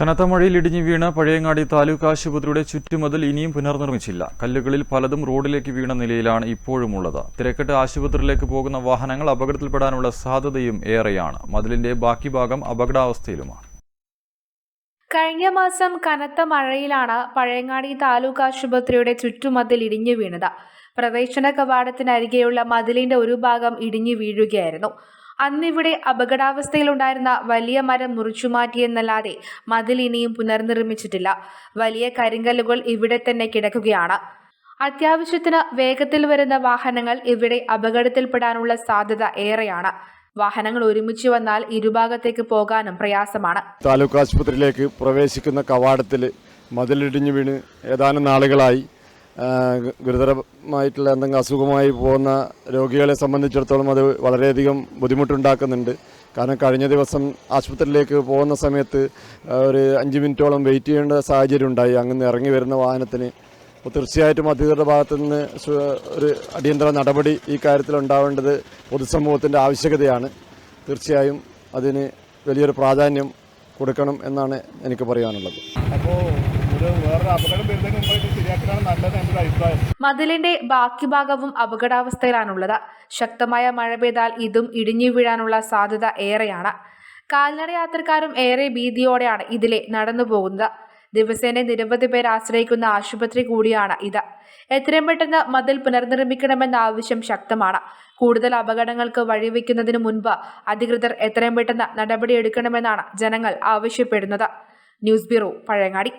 കനത്ത മഴയിൽ ഇടിഞ്ഞു വീണ പഴയങ്ങാടി താലൂക്ക് ആശുപത്രിയുടെ ചുറ്റുമതിൽ ഇനിയും പുനർനിർമ്മിച്ചില്ല. കല്ലുകളിൽ പലതും റോഡിലേക്ക് വീണ നിലയിലാണ് ഇപ്പോഴുമുള്ളത്. തിരക്കെട്ട് ആശുപത്രിയിലേക്ക് പോകുന്ന വാഹനങ്ങൾ അപകടത്തിൽപ്പെടാനുള്ള സാധ്യതയും ഏറെയാണ്. മതിലിന്റെ ബാക്കി ഭാഗം അപകടാവസ്ഥയിലുമാണ്. കഴിഞ്ഞ മാസം കനത്ത മഴയിലാണ് പഴയങ്ങാടി താലൂക്ക് ആശുപത്രിയുടെ ചുറ്റുമതിൽ ഇടിഞ്ഞു വീണത്. പ്രവേശന കവാടത്തിനരികെയുള്ള മതിലിന്റെ ഒരു ഭാഗം ഇടിഞ്ഞു വീഴുകയായിരുന്നു. അന്നിവിടെ അപകടാവസ്ഥയിലുണ്ടായിരുന്ന വലിയ മരം മുറിച്ചുമാറ്റിയെന്നല്ലാതെ മതിൽ ഇനിയും പുനർനിർമ്മിച്ചിട്ടില്ല. വലിയ കരിങ്കല്ലുകൾ ഇവിടെ തന്നെ കിടക്കുകയാണ്. അത്യാവശ്യത്തിന് വേഗത്തിൽ വരുന്ന വാഹനങ്ങൾ ഇവിടെ അപകടത്തിൽപ്പെടാനുള്ള സാധ്യത ഏറെയാണ്. വാഹനങ്ങൾ ഒരുമിച്ച് വന്നാൽ ഇരുഭാഗത്തേക്ക് പോകാനും പ്രയാസമാണ്. താലൂക്ക് ആശുപത്രിയിലേക്ക് പ്രവേശിക്കുന്ന കവാടത്തിൽ മതിലിടിഞ്ഞു വീണ് ഏതാനും നാളുകളായി ഗുരുതരമായിട്ടുള്ള എന്തെങ്കിലും അസുഖമായി പോകുന്ന രോഗികളെ സംബന്ധിച്ചിടത്തോളം അത് വളരെയധികം ബുദ്ധിമുട്ടുണ്ടാക്കുന്നുണ്ട്. കാരണം കഴിഞ്ഞ ദിവസം ആശുപത്രിയിലേക്ക് പോകുന്ന സമയത്ത് ഒരു അഞ്ച് മിനിറ്റോളം വെയിറ്റ് ചെയ്യേണ്ട സാഹചര്യം ഉണ്ടായി. അങ്ങനെ ഇറങ്ങി വരുന്ന വാഹനത്തിന്. അപ്പോൾ തീർച്ചയായിട്ടും അധികൃതരുടെ ഭാഗത്തു നിന്ന് ഒരു അടിയന്തര നടപടി ഈ കാര്യത്തിൽ ഉണ്ടാവേണ്ടത് പൊതുസമൂഹത്തിന്റെ ആവശ്യകതയാണ്. തീർച്ചയായും അതിന് വലിയൊരു പ്രാധാന്യം കൊടുക്കണം എന്നാണ് എനിക്ക് പറയാനുള്ളത്. അപ്പോൾ മതിലിന്റെ ബാക്കി ഭാഗവും അപകടാവസ്ഥയിലാണുള്ളത്. ശക്തമായ മഴ പെയ്താൽ ഇതും ഇടിഞ്ഞു വീഴാനുള്ള സാധ്യത ഏറെയാണ്. കാൽനട യാത്രക്കാരും ഏറെ ഭീതിയോടെയാണ് ഇതിലെ നടന്നു പോകുന്നത്. ദിവസേന നിരവധി പേർ ആശ്രയിക്കുന്ന ആശുപത്രി കൂടിയാണ് ഇത്. എത്രയും പെട്ടെന്ന് മതിൽ പുനർനിർമ്മിക്കണമെന്ന ആവശ്യം ശക്തമാണ്. കൂടുതൽ അപകടങ്ങൾക്ക് വഴിവെക്കുന്നതിന് മുൻപ് അധികൃതർ എത്രയും പെട്ടെന്ന് നടപടിയെടുക്കണമെന്നാണ് ജനങ്ങൾ ആവശ്യപ്പെടുന്നത്. News bureau Pazhayangadi.